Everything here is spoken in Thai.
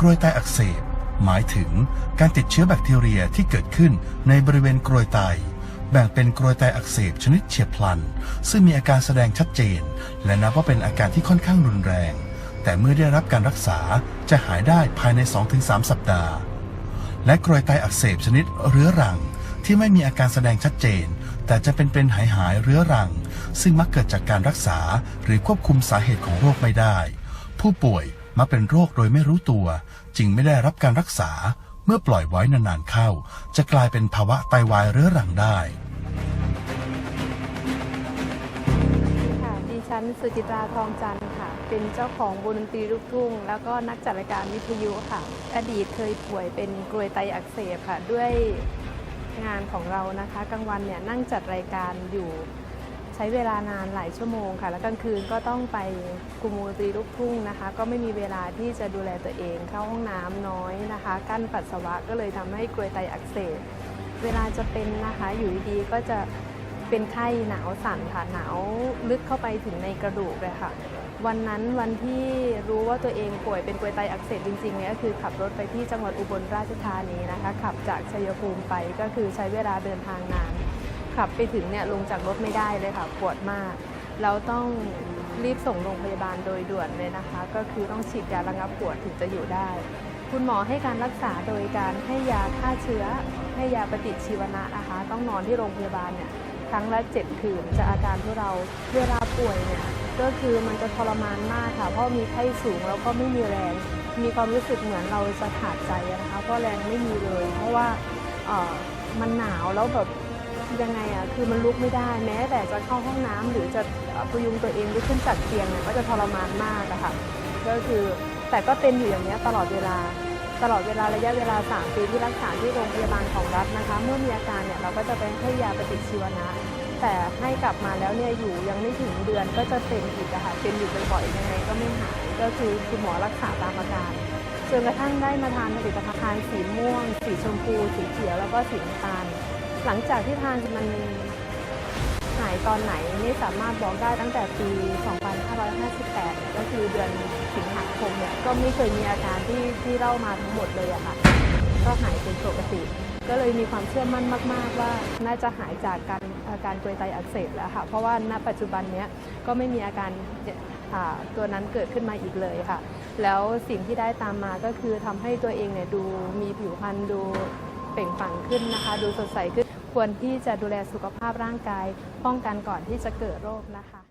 กรวยไตอักเสบ หมายถึงการติดเชื้อแบคทีเรียที่เกิดขึ้นในบริเวณกรวยไต แบ่งเป็นกรวยไตอักเสบชนิดเฉียบพลัน ซึ่งมีอาการแสดงชัดเจน และนับว่าเป็นอาการที่ค่อนข้างรุนแรง แต่เมื่อได้รับการรักษาจะหายได้ภายใน 2-3 สัปดาห์ และกรวยไตอักเสบชนิดเรื้อรังที่ไม่มีอาการแสดงชัดเจน แต่จะเป็นเป็นหายหายเรื้อรัง ซึ่งมักเกิดจากการรักษาหรือควบคุมสาเหตุของโรคไม่ได้ ผู้ป่วย มักเป็นโรคโดยไม่รู้ตัว จึงไม่ได้รับการรักษา เมื่อปล่อยไว้นานๆเข้า จะกลายเป็นภาวะไตวายเรื้อรังได้ค่ะดิฉันสุจิตราทองจันทร์ค่ะ เป็นเจ้าของวงดนตรีลูกทุ่ง แล้วก็นักจัดรายการวิทยุค่ะ อดีตเคยป่วยเป็นกรวยไตอักเสบค่ะ ด้วยงานของเรานะคะ กลางวันเนี่ยนั่งจัดรายการอยู่ ใช้เวลานานหลายชั่วโมงค่ะ แล้วกลางคืนก็ต้องไปกลุ่มวงดนตรีลูกทุ่งนะคะ ก็ไม่มีเวลาที่จะดูแลตัวเอง เข้าห้องน้ำน้อยนะคะ กั้นปัสสาวะก็เลยทำให้กรวยไตอักเสบ เวลาจะเป็นนะคะอยู่ดีๆก็จะเป็นไข้หนาวสั่นค่ะหนาวลึกเข้าไปถึงในกระดูกเลยค่ะ วันนั้นวันที่รู้ว่าตัวเองป่วยเป็นกรวยไตอักเสบจริงๆเนี่ยก็คือขับรถไปที่จังหวัดอุบลราชธานีนะคะ ขับจากชัยภูมิไปก็คือใช้เวลาเดินทางนาน ขับไปถึงเนี่ยลงจากรถไม่ได้เลยค่ะปวดมากแล้วต้องรีบส่งโรงพยาบาลโดยด่วนเลยนะคะ ก็คือต้องฉีดยาระงับปวดถึงจะอยู่ได้ คุณหมอให้การรักษาโดยการให้ยาฆ่าเชื้อ ให้ยาปฏิชีวนะนะคะ ต้องนอนที่โรงพยาบาลเนี่ยครั้งละ7คืนจะอาการทุเราเวลาป่วยเนี่ยก็คือมันจะทรมานมากค่ะ เพราะมีไข้สูงแล้วก็ไม่มีแรง มีความรู้สึกเหมือนเราจะขาดใจนะคะ เพราะแรงไม่มีเลย เพราะว่าเออมันหนาวแล้วแบบ ยังไงอะคือมันลุกไม่ได้ แม้แต่จะเข้าห้องน้ำหรือจะพยุงตัวเองลุกขึ้นจากเตียงเนี่ยก็จะทรมานมากอะค่ะก็คือแต่ก็เป็นอยู่อย่างนี้ตลอดเวลา ตลอดเวลาระยะเวลา 3 ปีที่รักษาที่โรงพยาบาลของรัฐนะคะ เมื่อมีอาการเนี่ยเราก็จะไปให้ยาปฏิชีวนะ แต่ให้กลับมาแล้วเนี่ยอยู่ยังไม่ถึงเดือนก็จะเป็นอีกอะค่ะเป็นอยู่บ่อยๆยังไงก็ไม่หายก็คือคุณหมอรักษาตามอาการจนกระทั่งได้มาทานผลิตภัณฑ์สีม่วง สีชมพู สีเขียวแล้วก็สีน้ำตาล หลังจากที่ทานมันหายตอนไหนไม่สามารถบอกได้ตั้งแต่ปี 2558 ก็คือเดือนสิงหาคมเนี่ยก็ไม่เคยมีอาการที่ที่เล่ามาทั้งหมดเลยอะค่ะ ก็หายเป็นปกติ ก็เลยมีความเชื่อมั่นมาก ๆ ว่าน่าจะหายจากการอาการกรวยไตอักเสบแล้วค่ะ เพราะว่าณปัจจุบันเนี้ยก็ไม่มีอาการตัวนั้นเกิดขึ้นมาอีกเลยค่ะ แล้วสิ่งที่ได้ตามมาก็คือทำให้ตัวเองเนี่ยดูมีผิวพรรณดู ปล่งปลั่งขึ้นนะคะ ดูสดใสขึ้น ควรที่จะดูแลสุขภาพร่างกาย ป้องกันก่อนที่จะเกิดโรคนะคะ